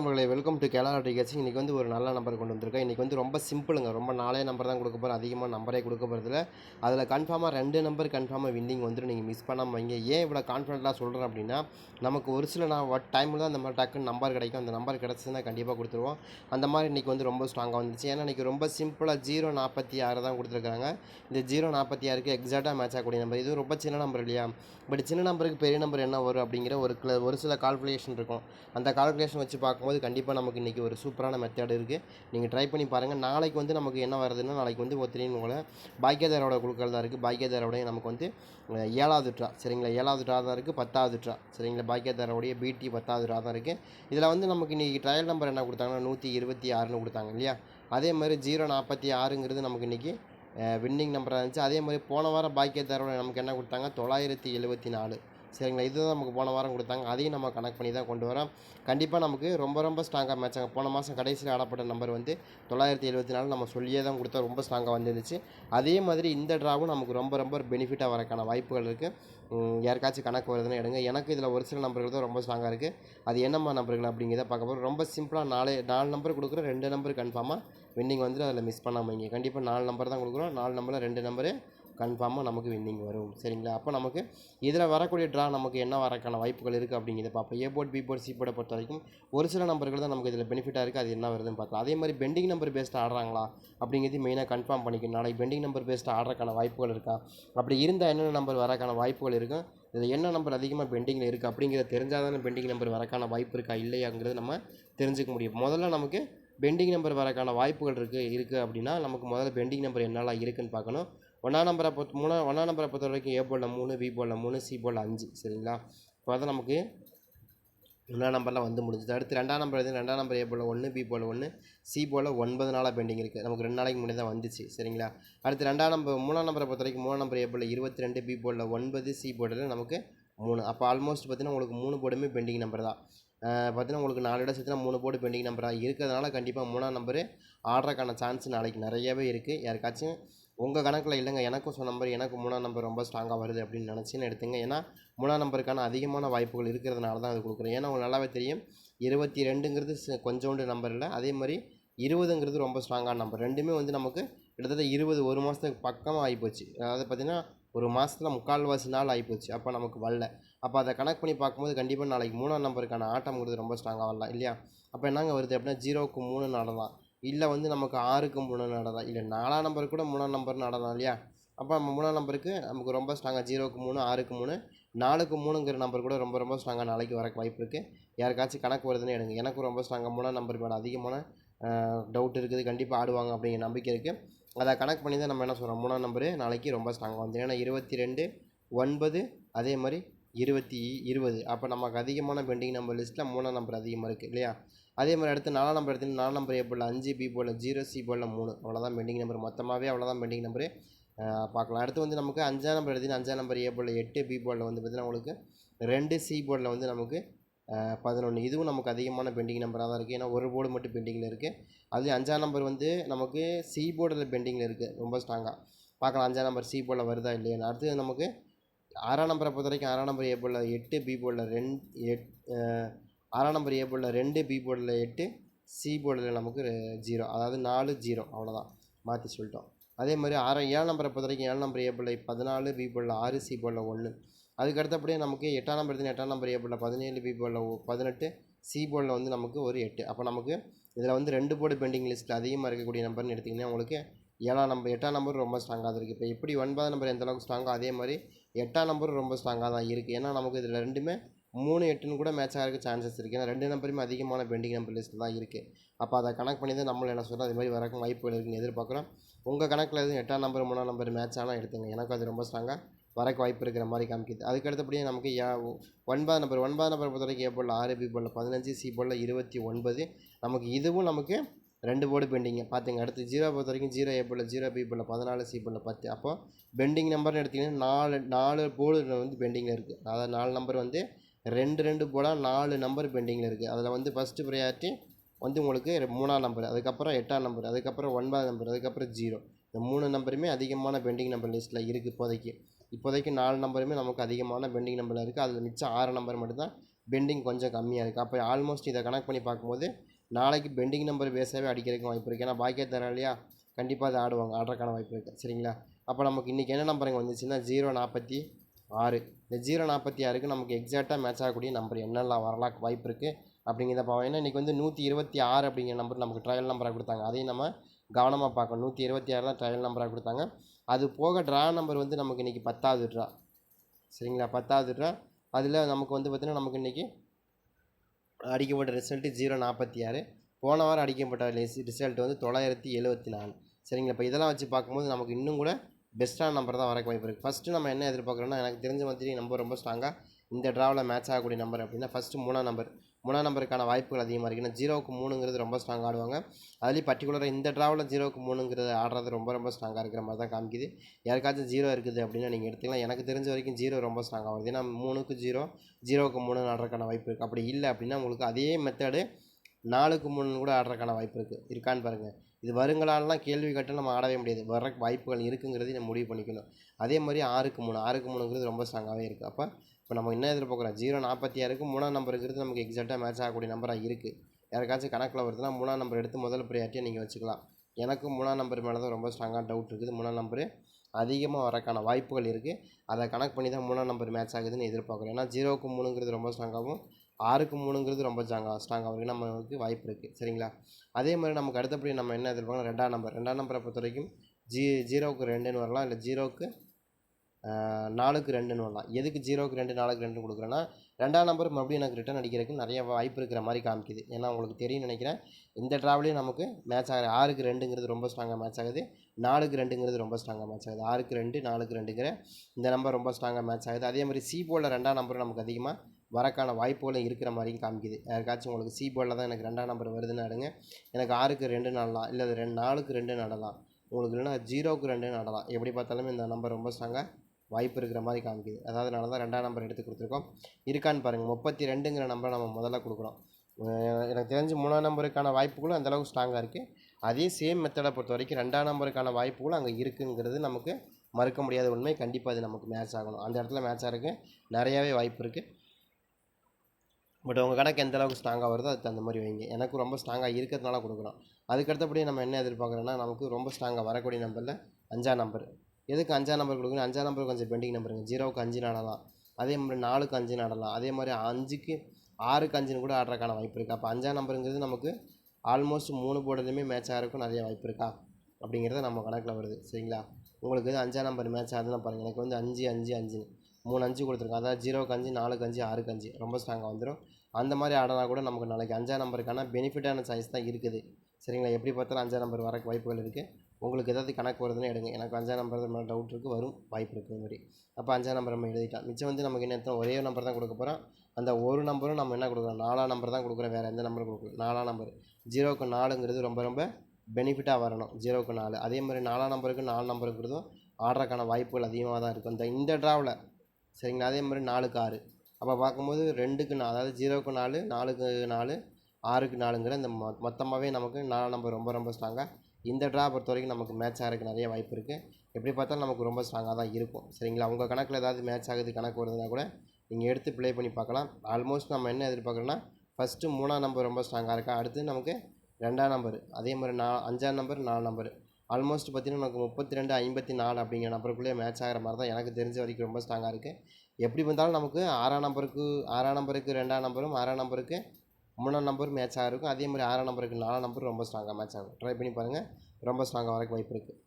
நண்பர்களே welcome to Khelo decades இன்றைக்கி வந்து ஒரு நல்ல நம்பர் கொண்டு வந்திருக்கேன் இன்றைக்கி வந்து ரொம்ப சிம்பிளுங்க ரொம்ப நாளே நம்பர் தான் கொடுக்க போகிறேன் அதிகமாக நம்பரே கொடுக்க போகிறதுல அதில் கன்ஃபார்மாக ரெண்டு நம்பர் கன்ஃபார்மாக வின்னிங் வந்துடும் நீங்கள் மிஸ் பண்ணாமல் வைங்க. ஏன் இவ்வளோ கான்ஃபிடென்ட்டாக சொல்கிறேன் அப்படின்னா நமக்கு ஒரு சில நான் டைமில் தான் அந்த மாதிரி டக்குன்னு நம்பர் கிடைக்கும். அந்த நம்பர் கிடச்சிதுன்னா கண்டிப்பாக கொடுத்துருவோம். அந்த மாதிரி இன்றைக்கி வந்து ரொம்ப ஸ்ட்ராங்காக வந்துச்சு. ஏன்னா இன்றைக்கி ரொம்ப சிம்பிளாக ஜீரோ நாற்பத்தி ஆறு தான் கொடுத்துருக்காங்க இந்த ஜீரோ நாற்பத்தி ஆறுக்கு எக்ஸாக்டாக மேட்ச் ஆகக்கூடிய நம்பர் இது ரொம்ப சின்ன நம்பர் இல்லையா? பட் சின்ன நம்பருக்கு பெரிய நம்பர் என்ன வரும் அப்படிங்கிற ஒரு ஒரு சில கால்குலேஷன் இருக்கும். அந்த கால்குலேஷன் வச்சு பார்க்கும்போது கண்டிப்பாக நமக்கு இன்றைக்கி ஒரு சூப்பரான மெத்தேட் இருக்குது நீங்கள் ட்ரை பண்ணி பாருங்கள் நாளைக்கு வந்து நமக்கு என்ன வருதுன்னா நாளைக்கு வந்து ஒத்திரின் உங்களை பாக்கியதாரோட குழுக்கள் தான் இருக்குது பாக்கியதாரோடைய நமக்கு வந்து ஏழாவது ட்ரா சரிங்களா? ஏழாவது ட்ரா தான் இருக்குது பத்தாவது ட்ரா சரிங்களா? பாக்கியதாரோடைய பிடி பத்தாவது ட்ரா தான் இருக்குது இதில் வந்து நமக்கு இன்றைக்கி ட்ரையல் நம்பர் என்ன கொடுத்தாங்கன்னா நூற்றி இருபத்தி ஆறுன்னு கொடுத்தாங்க இல்லையா? அதே மாதிரி ஜீரோ நாற்பத்தி ஆறுங்கிறது நமக்கு இன்றைக்கி வின்னிங் நம்பராக இருந்துச்சு. அதே மாதிரி போன வாரம் பாக்கியதாரோட நமக்கு என்ன கொடுத்தாங்க? தொள்ளாயிரத்தி எழுபத்தி நாலு. சரிங்களா? இதுதான் நமக்கு போன வாரம் கொடுத்தாங்க. அதையும் நம்ம கனெக்ட் பண்ணி தான் கொண்டு வரோம். கண்டிப்பாக நமக்கு ரொம்ப ரொம்ப ஸ்ட்ராங்காக மேட்ச் ஆகும் போன மாதம் கடைசியில் ஆடப்பட்ட நம்பர் வந்து தொள்ளாயிரத்தி எழுபத்தி நாலு நம்ம சொல்லியே தான் கொடுத்தா ரொம்ப ஸ்ட்ராங்காக வந்துருந்துச்சு. அதே மாதிரி இந்த ட்ராவும் நமக்கு ரொம்ப ரொம்ப பெனிஃபிட்டாக வரக்கான வாய்ப்புகள் இருக்குது யாருக்காச்சும் கணக்கு வருதுன்னு எடுங்க. எனக்கு இதில் ஒரு சில நம்பர்கள் தான் ரொம்ப ஸ்ட்ராங்காக இருக்குது அது என்னம்மா நம்பர்கள் அப்படிங்கிறத பார்க்க போகிறோம் ரொம்ப சிம்பிளாக நாலு நாலு நம்பர் கொடுக்குறோம். ரெண்டு நம்பர் கன்ஃபார்மாக வின்னிங் வந்து அதில் மிஸ் பண்ணாமல் வைங்க. கண்டிப்பாக நாலு நம்பர் தான் கொடுக்குறோம். நாலு நம்பரில் ரெண்டு நம்பரு கன்ஃபார்மாக நமக்கு வின்னிங் வரும். சரிங்களா? அப்போ நமக்கு இதில் வரக்கூடிய ட்ரா நமக்கு என்ன வரக்கான வாய்ப்புகள் இருக்குது அப்படிங்கிறத பார்ப்போம். A board B board C போர்டை பொறுத்த வரைக்கும் ஒரு சில நம்பர்கள் தான் நமக்கு இதில் பெனிஃபிட்டாக இருக்குது அது என்ன வருதுன்னு பார்க்கலாம். அதே மாதிரி பெண்டிங் நம்பர் பேஸ்ட் ஆடுறாங்களா? அப்படிங்கிறது மெயினாக கன்ஃபார்ம் பண்ணிக்கணும். நாளைக்கு பெண்டிங் நம்பர் பேஸ்ட் ஆடுறக்கான வாய்ப்புகள் இருக்கா? அப்படி இருந்தால் என்னென்ன நம்பர் வரக்கான வாய்ப்புகள் இருக்கும் இதில் என்ன நம்பர் அதிகமாக பெண்டிங்கில் இருக்குது அப்படிங்கிறத தெரிஞ்சால் தானே பெண்டிங் நம்பர் வரக்கான வாய்ப்பு இருக்கா? இல்லையாங்கிறது நம்ம தெரிஞ்சுக்க முடியும். முதல்ல நமக்கு பெண்டிங் நம்பர் வரக்கான வாய்ப்புகள் இருக்குது இருக்குது அப்படின்னா நமக்கு முதல்ல பெண்டிங் நம்பர் என்னெல்லாம் இருக்குதுன்னு பார்க்கணும். ஒன்றாம் நம்பரை பொறுத்த மூணா ஒன்றாம் நம்பரை பொறுத்த வரைக்கும் ஏ போலில் மூணு பி போலில் மூணு சி போலில் அஞ்சு சரிங்களா? இப்போ தான் நமக்கு ஒன்றாம் நம்பரில் வந்து முடிஞ்சது. அடுத்து ரெண்டாம் நம்பர் எது? ரெண்டாம் நம்பர் ஏ போல் ஒன்று பி போல் ஒன்று சி போல் ஒன்பது நாளாக பெண்டிங் இருக்குது நமக்கு ரெண்டு நாளைக்கு முன்னாடி தான் வந்துச்சு சரிங்களா? அடுத்து ரெண்டாம் நம்பர் மூணாம் நம்பரை பொறுத்த வரைக்கும் மூணாம் நம்பர் ஏ போல் இருபத்தி ரெண்டு பி போல் ஒன்பது சி போர்டில் நமக்கு மூணு. அப்போ ஆல்மோஸ்ட் பார்த்தீங்கன்னா உங்களுக்கு மூணு போர்டுமே பெண்டிங் நம்பர் தான். பார்த்தீங்கன்னா உங்களுக்கு நாலு இடம் சேர்த்துனா மூணு போர்டு பெண்டிங் நம்பராக இருக்கிறதுனால கண்டிப்பாக மூணாம் நம்பரு ஆடுறக்கான சான்ஸ் நாளைக்கு நிறையவே இருக்குது யாருக்காச்சும் உங்கள் கணக்கில் இல்லைங்க. எனக்கும் சொன்ன நம்பர் எனக்கு மூணாம் நம்பர் ரொம்ப ஸ்ட்ராங்காக வருது அப்படின்னு நினச்சின்னு எடுத்துங்க. ஏன்னா மூணாம் நம்பருக்கான அதிகமான வாய்ப்புகள் இருக்கிறதுனால தான் அது கொடுக்குறேன். ஏன்னா உங்களுக்கு நல்லாவே தெரியும். இருபத்தி ரெண்டுங்கிறது கொஞ்சோண்டு நம்பர் இல்லை. அதே மாதிரி இருபதுங்கிறது ரொம்ப ஸ்ட்ராங்கான நம்பர் ரெண்டுமே வந்து நமக்கு கிட்டத்தட்ட இருபது ஒரு மாதத்துக்கு பக்கமாக ஆகிப்போச்சு அதாவது பார்த்திங்கன்னா ஒரு மாதத்தில் முக்கால்வாசி நாள் ஆகிப்போச்சு அப்போ நமக்கு வரல. அப்போ அதை கணக்கு பண்ணி பார்க்கும்போது கண்டிப்பாக நாளைக்கு மூணாம் நம்பருக்கான ஆட்டம்ங்கிறது ரொம்ப ஸ்ட்ராங்காக வரலாம் இல்லையா? அப்போ என்னங்க வருது அப்படின்னா ஜீரோவுக்கு மூணு நடலாம் இல்லை வந்து நமக்கு ஆறுக்கு மூணு நடலாம் இல்லை நாலாம் நம்பர் கூட மூணாம் நம்பர் நடலாம் இல்லையா? அப்போ நம்ம மூணாம் நம்பருக்கு நமக்கு ரொம்ப ஸ்ட்ராங்காக ஜீரோக்கு மூணு ஆறுக்கு மூணு நாலுக்கு மூணுங்கிற நம்பர் கூட ரொம்ப ரொம்ப ஸ்ட்ராங்காக நாளைக்கு வரக்கு வாய்ப்பு இருக்குது யாருக்காச்சும் கணக்கு வருதுன்னு எடுங்க. எனக்கும் ரொம்ப ஸ்ட்ராங்காக மூணாம் நம்பர் மேலே அதிகமான டவுட் இருக்குது. கண்டிப்பாக ஆடுவாங்க அப்படிங்கிற நம்பிக்கை இருக்குது அதை கணக்கு பண்ணி தான் நம்ம என்ன சொல்கிறோம் மூணாம் நம்பரு நாளைக்கு ரொம்ப ஸ்ட்ராங்காக வந்து ஏன்னா இருபத்தி ரெண்டு ஒன்பது அதே மாதிரி இருபத்தி இருபது. அப்போ நமக்கு அதிகமான பெண்டிங் நம்பர் லிஸ்ட்டில் மூணாம் நம்பர் அதிகமாக இருக்குது இல்லையா? அதே மாதிரி அடுத்து நாலாம் நம்பர் எடுத்து நாலாம் நம்பர் ஏ போல் அஞ்சு பி போல் ஜீரோ சி போல் மூணு. அவ்வளோதான் பெண்டிங் நம்பர் மொத்தமாகவே அவ்வளோதான் பெண்டிங் நம்பரு பார்க்கலாம். அடுத்து வந்து நமக்கு அஞ்சாம் நம்பர் எடுத்து அஞ்சாம் நம்பர் ஏ போல் எட்டு பி போலில் வந்து பார்த்தீங்கன்னா உங்களுக்கு ரெண்டு சி போர்டில் வந்து நமக்கு பதினொன்று இதுவும் நமக்கு அதிகமான பெண்டிங் நம்பராக தான் இருக்குது ஏன்னா ஒரு போர்டு மட்டும் பெண்டிங்கில் இருக்குது அதுலேயும் அஞ்சாம் நம்பர் வந்து நமக்கு சி போர்டில் பெண்டிங்கில் இருக்குது ரொம்ப ஸ்ட்ராங்காக பார்க்கலாம். அஞ்சாம் நம்பர் சி போர்டில் வருதா இல்லையா? அடுத்து நமக்கு ஆறாம் நம்பரை பொறுத்த வரைக்கும் ஆறாம் நம்பர் ஏ போர்டில் எட்டு பி போர்டில் ரெண்டு எட் ஆறாம் நம்பர் ஏ போர்டில் ரெண்டு பி போர்டில் எட்டு சி போர்டில் நமக்கு ஜீரோ அதாவது நாலு ஜீரோ அவ்வளோதான் மாற்றி சொல்லிட்டோம். அதே மாதிரி ஆறாம் ஏழு நம்பரை பொறுத்த வரைக்கும் ஏழு நம்பர் ஏ போர்டில் பதினாலு பி போர்டில் ஆறு சி போர்டில் ஒன்று அதுக்கு அடுத்தபடியே நமக்கு எட்டாம் நம்பர் எடுத்து எட்டாம் நம்பர் ஏ போர்டில் பதினேழு பி போர்டில் பதினெட்டு சி போர்டில் வந்து நமக்கு ஒரு எட்டு. அப்போ நமக்கு இதில் வந்து ரெண்டு போர்டு பெண்டிங் லிஸ்ட்டில் அதிகமாக இருக்கக்கூடிய நம்பர்னு எடுத்திங்கன்னா உங்களுக்கு ஏழாம் நம்பர் எட்டாம் நம்பர் ரொம்ப ஸ்ட்ராங்காக இருக்குது இப்போ எப்படி ஒன்பதாம் நம்பர் எந்த அளவுக்கு ஸ்ட்ராங்கோ அதே மாதிரி எட்டாம் நம்பரும் ரொம்ப ஸ்ட்ராங்காக தான் இருக்குது ஏன்னா நமக்கு இதில் ரெண்டுமே மூணு எட்டுன்னு கூட மேட்ச் ஆகிறதுக்கு சான்சஸ் இருக்குது ஏன்னா ரெண்டு நம்பருமே அதிகமான பெண்டிங் நம்பர் லிஸ்ட்டில் தான் இருக்குது அப்போ அதை கணக்கு பண்ணி தான் நம்மளும் என்ன சொல்கிறோம் அது மாதிரி வரக்கும் வாய்ப்புகள் இருக்குன்னு எதிர்பார்க்குறோம். உங்கள் கணக்கில் எதுவும் எட்டாம் நம்பர் மூணாம் நம்பர் மேட்ச் ஆனால் எடுத்துங்க. எனக்கு அது ரொம்ப ஸ்ட்ராங்காக வரக்கு வாய்ப்பு இருக்கிற மாதிரி காமிக்குது. அதுக்கு அடுத்தபடியே நமக்கு யா ஒன்பது நம்பர் ஒன்பது நம்பர் பொறுத்த வரைக்கும் ஏ போல் ஆறு பி போல் பதினஞ்சு சி போல் இருபத்தி ஒன்பது. நமக்கு இதுவும் நமக்கு ரெண்டு போர்டு பெண்டிங்க பார்த்துங்க அடுத்து ஜீரோ பொறுத்த வரைக்கும் zero A pole zero B pole பதினாலு சி போல் பத்து. அப்போ பெண்டிங் நம்பர்னு எடுத்திங்கன்னா நாலு நாலு போர்டு வந்து பெண்டிங்கில் இருக்குது அதாவது நாலு நம்பர் வந்து ரெண்டு ரெண்டு போர்டாக நாலு நம்பர் பெண்டிங்கில் இருக்குது அதில் வந்து ஃபஸ்ட்டு ப்ரையாரிட்டி வந்து உங்களுக்கு மூணாம் நம்பர் அதுக்கப்புறம் எட்டாம் நம்பர் அதுக்கப்புறம் ஒன்பதாம் நம்பர் அதுக்கப்புறம் ஜீரோ இந்த மூணு நம்பருமே அதிகமான பெண்டிங் நம்பர் லிஸ்ட்டில் இருக்குது இப்போதைக்கு. இப்போதைக்கு நாலு நம்பருமே நமக்கு அதிகமான பெண்டிங் நம்பரில் இருக்குது அதில் மிச்சம் ஆறு நம்பர் மட்டும்தான் பெண்டிங் கொஞ்சம் கம்மியாக இருக்குது அப்போ ஆல்மோஸ்ட் இதை கனெக்ட் பண்ணி பார்க்கும்போது நாளைக்கு பெண்டிங் நம்பர் பேஸாகவே அடிக்கிறதுக்கு வாய்ப்பு இருக்குது ஏன்னா பாக்கிய தர இல்லையா கண்டிப்பாக அதை ஆடுவாங்க ஆடுறதுக்கான வாய்ப்பு இருக்குது சரிங்களா? அப்போ நமக்கு இன்றைக்கி என்ன நம்பர் இங்கே வந்துச்சுன்னா ஜீரோ நாற்பத்தி ஆறு. இந்த ஜீரோ நாற்பத்தி ஆறுக்கு நமக்கு எக்ஸாக்டாக மேட்ச் ஆகக்கூடிய நம்பர் என்னெல்லாம் வரலாம் வாய்ப்பு இருக்குது அப்படிங்கிறத பார்ப்போம். ஏன்னா இன்றைக்கி வந்து நூற்றி இருபத்தி ஆறு அப்படிங்கிற நம்பர் நமக்கு ட்ரையல் நம்பராக கொடுத்தாங்க. அதையும் நம்ம கவனமாக பார்க்கணும். நூற்றி இருபத்தி ஆறு தான் ட்ரையல் நம்பராக கொடுத்தாங்க. அது போக ட்ரா நம்பர் வந்து நமக்கு இன்றைக்கி பத்தாவது ட்ரா சரிங்களா? பத்தாவது ட்ரா அதில் நமக்கு வந்து பார்த்திங்கன்னா நமக்கு இன்றைக்கி அடிக்கப்பட்ட ரிசல்ட்டு ஜீரோ நாற்பத்தி ஆறு. போன வாரம் அடிக்கப்பட்ட ரிசல்ட் வந்து தொள்ளாயிரத்தி எழுபத்தி நாலு சரிங்களா? இப்போ இதெல்லாம் வச்சு பார்க்கும்போது நமக்கு இன்னும் கூட பெஸ்ட்டான நம்பர் தான் வரக்கு வாய்ப்பு இருக்குது ஃபஸ்ட்டு நம்ம என்ன எதிர்பார்க்குறோன்னா எனக்கு தெரிஞ்ச மாதிரி நம்பர் ரொம்ப ஸ்ட்ராங்காக இந்த ட்ராவில் மேட்ச் ஆகக்கூடிய நம்பர் அப்படின்னா ஃபஸ்ட்டு மூணாம் நம்பர் மூணாம் நம்பருக்கான வாய்ப்புகள் அதிகமாக இருக்குது ஏன்னா ஜீரோவுக்கு மூணுங்கிறது ரொம்ப ஸ்ட்ராங்காக ஆடுவாங்க. அதுலேயும் பர்டிகுலராக இந்த ட்ராவில் ஜீரோவுக்கு மூணுங்கிறது ஆடுறது ரொம்ப ரொம்ப ஸ்ட்ராங்காக இருக்கிற மாதிரி தான் காமிக்குது. யாருக்காச்சும் ஜீரோ இருக்குது அப்படின்னா நீங்கள் எடுத்துக்கலாம். எனக்கு தெரிஞ்ச வரைக்கும் ஜீரோ ரொம்ப ஸ்ட்ராங்காக வருது. ஏன்னா மூணுக்கு ஜீரோ ஜீரோவுக்கு மூணு ஆடுறதுக்கான வாய்ப்பு இருக்குது அப்படி இல்லை அப்படின்னா உங்களுக்கு அதே மெத்தடு நாலுக்கு மூணு கூட ஆடுறதுக்கான வாய்ப்பு இருக்குது இருக்கான்னு பாருங்கள் இது வருங்களாலாம் கேள்வி கேட்டு நம்ம ஆடவே முடியாது. வர வாய்ப்புகள் இருக்குங்கிறதையும் நம்ம முடிவு பண்ணிக்கணும். அதே மாதிரி ஆறுக்கு மூணு ஆறுக்கு மூணுங்கிறது ரொம்ப ஸ்ட்ராங்காகவே இருக்குது அப்போ இப்போ நம்ம என்ன எதிர்பார்க்குறோம். ஜீரோ நாற்பத்தி ஆறுக்கு மூணாம் நம்பருங்கிறது நமக்கு எக்ஸாக்டாக மேட்ச் ஆகக்கூடிய நம்பராக இருக்குது யாருக்காச்சும் கணக்கில் வருதுன்னா மூணாம் நம்பர் எடுத்து முதல் ப்ரியாரிட்டியாக நீங்கள் வச்சுக்கலாம். எனக்கும் மூணாம் நம்பர் மேலே தான் ரொம்ப ஸ்ட்ராங்காக டவுட் இருக்குது. மூணாம் நம்பரு அதிகமாக வரக்கான வாய்ப்புகள் இருக்குது அதை கணக்கு பண்ணி தான் மூணாம் நம்பர் மேட்ச் ஆகுதுன்னு எதிர்பார்க்குறோம். ஏன்னா ஜீரோக்கு மூணுங்கிறது ரொம்ப ஸ்ட்ராங்காகவும் ஆறுக்கு மூணுங்கிறது ரொம்ப ஸ்ட்ராங்காக ஸ்ட்ராங்காக இருக்குது நமக்கு வாய்ப்பு இருக்குது சரிங்களா? அதே மாதிரி நமக்கு அடுத்தபடி நம்ம என்ன எதிர்பார்க்கணும் ரெண்டாம் நம்பர் ரெண்டாம் நம்பரை பொறுத்த வரைக்கும் ஜீ ஜீரோவுக்கு ரெண்டுன்னு வரலாம். இல்லை ஜீரோவுக்கு நாலுக்கு ரெண்டுன்னு வரலாம். எதுக்கு ஜீரோவுக்கு ரெண்டு நாலுக்கு ரெண்டு கொடுக்குறேன்னா ரெண்டாம் நம்பர் மறுபடியும் எனக்கு ரிட்டன் அடிக்கிறதுக்கு நிறைய வாய்ப்பு இருக்கிற மாதிரி காமிக்குது. ஏன்னா உங்களுக்கு தெரியும் நினைக்கிறேன். இந்த ட்ராவலையும் நமக்கு மேட்ச் ஆகிற ஆறுக்கு ரெண்டுங்கிறது ரொம்ப ஸ்ட்ராங்காக மேட்ச் ஆகுது. நாலுக்கு ரெண்டுங்கிறது ரொம்ப ஸ்ட்ராங்காக மேட்ச் ஆகுது. ஆறுக்கு ரெண்டு நாலுக்கு ரெண்டுங்கிற இந்த நம்பர் ரொம்ப ஸ்ட்ராங்காக மேட்ச் ஆகுது. அதே மாதிரி சி போர்டில் ரெண்டாம் நம்பர் நமக்கு அதிகமாக வரக்கான வாய்ப்புகளும் இருக்கிற மாதிரியும் காமிக்குது. யாருக்காச்சும் உங்களுக்கு சி போர்டில் தான் எனக்கு ரெண்டாம் நம்பர் வருதுன்னு அடுங்க எனக்கு ஆறுக்கு ரெண்டு நடலாம் இல்லை அது ரெண்டு நாலுக்கு ரெண்டு நடலாம். உங்களுக்கு இல்லைன்னா ஜீரோவுக்கு ரெண்டு நடலாம். எப்படி பார்த்தாலுமே இந்த நம்பர் ரொம்ப ஸ்ட்ராங்காக வாய்ப்பு இருக்கிற மாதிரி காமிக்குது. அதாவதுனால தான் ரெண்டாம் நம்பர் எடுத்து கொடுத்துருக்கோம். இருக்கான்னு பாருங்கள் முப்பத்தி ரெண்டுங்கிற நம்பரை நம்ம முதல்ல கொடுக்குறோம். எனக்கு தெரிஞ்சு மூணாம் நம்பருக்கான வாய்ப்புகளும் அந்தளவுக்கு ஸ்ட்ராங்காக இருக்குது அதே சேம் மெத்தடை பொறுத்த வரைக்கும் ரெண்டாம் நம்பருக்கான வாய்ப்புகளும் அங்கே இருக்குங்கிறது நமக்கு மறுக்க முடியாத உண்மை. கண்டிப்பாக அது நமக்கு மேட்ச் ஆகணும். அந்த இடத்துல மேட்ச் ஆகிருக்கு நிறையாவே வாய்ப்பு இருக்குது பட் உங்கள் கணக்கு எந்த அளவுக்கு ஸ்ட்ராங்காக வருதோ அதுக்கு தகுந்த மாதிரி வைங்க. எனக்கு ரொம்ப ஸ்ட்ராங்காக இருக்கிறதுனால கொடுக்குறோம். அதுக்கடுத்தபடி நம்ம என்ன எதிர்பார்க்குறோன்னா நமக்கு ரொம்ப ஸ்ட்ராங்காக வரக்கூடிய நம்பரில் அஞ்சாம் நம்பர் எதுக்கு அஞ்சாம் நம்பர் கொடுக்கணும் அஞ்சாம் நம்பர் கொஞ்சம் பெண்டிங் நம்பருங்க ஜீரோவுக்கு அஞ்சு நடலாம். அதே மாதிரி நாலுக்கு அஞ்சு நடலாம். அதே மாதிரி அஞ்சுக்கு ஆறுக்கு அஞ்சுன்னு கூட ஆடுறதுக்கான வாய்ப்பு இருக்குது அப்போ அஞ்சாம் நம்பருங்கிறது நமக்கு ஆல்மோஸ்ட் மூணு போர்டுலையுமே மேட்ச் ஆகிறதுக்கும் நிறைய வாய்ப்பு இருக்கா? அப்படிங்கிறத நம்ம கணக்கில் வருது. சரிங்களா? உங்களுக்கு வந்து அஞ்சாம் நம்பர் மேட்ச் ஆகுதுன்னு பாருங்கள் எனக்கு வந்து அஞ்சு அஞ்சு அஞ்சு மூணு அஞ்சு கொடுத்துருக்கோம் அதாவது ஜீரோக்கு அஞ்சு நாலுக்கு அஞ்சு ஆறுக்கு அஞ்சு. ரொம்ப ஸ்ட்ராங்காக வந்துடும் அந்த மாதிரி ஆடினா கூட நமக்கு நாளைக்கு அஞ்சாம் நம்பருக்கான பெனிஃபிட்டான சாய்ஸ் தான் இருக்குது. சரிங்களா? எப்படி பார்த்தாலும் அஞ்சாம் நம்பர் வரக்கு வாய்ப்புகள் இருக்குது உங்களுக்கு ஏதாவது கணக்கு வருதுன்னு எடுங்க. எனக்கு அஞ்சாம் நம்பர் மேலே டவுட் இருக்குது வரும் வாய்ப்பு இருக்குது மாதிரி. அப்போ அஞ்சாம் நம்பர் நம்ம எழுதிட்டோம் மிச்சம் வந்து நமக்கு என்ன எத்தனை ஒரே நம்பர் தான் கொடுக்க போகிறோம் அந்த ஒரு நம்பரும் நம்ம என்ன கொடுக்குறோம் நாலாம் நம்பர் தான் கொடுக்குறோம். வேறு எந்த நம்பரும் கொடுக்கல. நாலாம் நம்பர் ஜீரோக்கு நாலுங்கிறது ரொம்ப ரொம்ப பெனிஃபிட்டாக வரணும். ஜீரோக்கு நாலு. அதே மாதிரி நாலாம் நம்பருக்கு நாலு நம்பருங்கிறதும் ஆடுறதுக்கான வாய்ப்புகள் அதிகமாக தான் இருக்கும். இந்த இந்த ட்ராவில் சரிங்களா? அதே மாதிரி நாலுக்கு ஆறு. அப்போ பார்க்கும்போது ரெண்டுக்கு நாலு அதாவது ஜீரோக்கு நாலு நாலுக்கு நாலு ஆறுக்கு நாலுங்கிற இந்த மொ மொத்தமாகவே நமக்கு நாலாம் நம்பர் ரொம்ப ரொம்ப ஸ்ட்ராங்காக இந்த ட்ரா பொறுத்த வரைக்கும் நமக்கு மேட்ச் ஆகிறதுக்கு நிறைய வாய்ப்பு இருக்குது எப்படி பார்த்தாலும் நமக்கு ரொம்ப ஸ்ட்ராங்காக தான் இருக்கும். சரிங்களா? உங்கள் கணக்கில் ஏதாவது மேட்ச் ஆகுது கணக்கு வருதுன்னா கூட நீங்கள் எடுத்து ப்ளே பண்ணி பார்க்கலாம். ஆல்மோஸ்ட் நம்ம என்ன எதிர்பார்க்குறோன்னா ஃபஸ்ட்டு மூணாம் நம்பர் ரொம்ப ஸ்ட்ராங்காக இருக்கா? அடுத்து நமக்கு ரெண்டாம் நம்பர் அதே மாதிரி நா அஞ்சாம் நம்பர் நாலு நம்பர் ஆல்மோஸ்ட் பார்த்திங்கன்னா நமக்கு முப்பத்தி ரெண்டு ஐம்பத்தி நாலு அப்படிங்கிற நம்பருக்குள்ளேயே மேட்ச் ஆகிற மாதிரி தான் எனக்கு தெரிஞ்ச வரைக்கும் ரொம்ப ஸ்ட்ராங்காக இருக்குது எப்படி வந்தாலும் நமக்கு ஆறாம் நம்பருக்கு ஆறாம் நம்பருக்கு ரெண்டாம் நம்பரும் ஆறாம் நம்பருக்கு மூணாம் நம்பர் மேட்ச் ஆகிருக்கும் அதே மாதிரி ஆறாம் நம்பருக்கு நாலாம் நம்பர் ரொம்ப ஸ்ட்ராங்காக மேட்ச் ஆகும். ட்ரை பண்ணி பாருங்கள் ரொம்ப ஸ்ட்ராங்காக வரக்கு வாய்ப்பு இருக்குது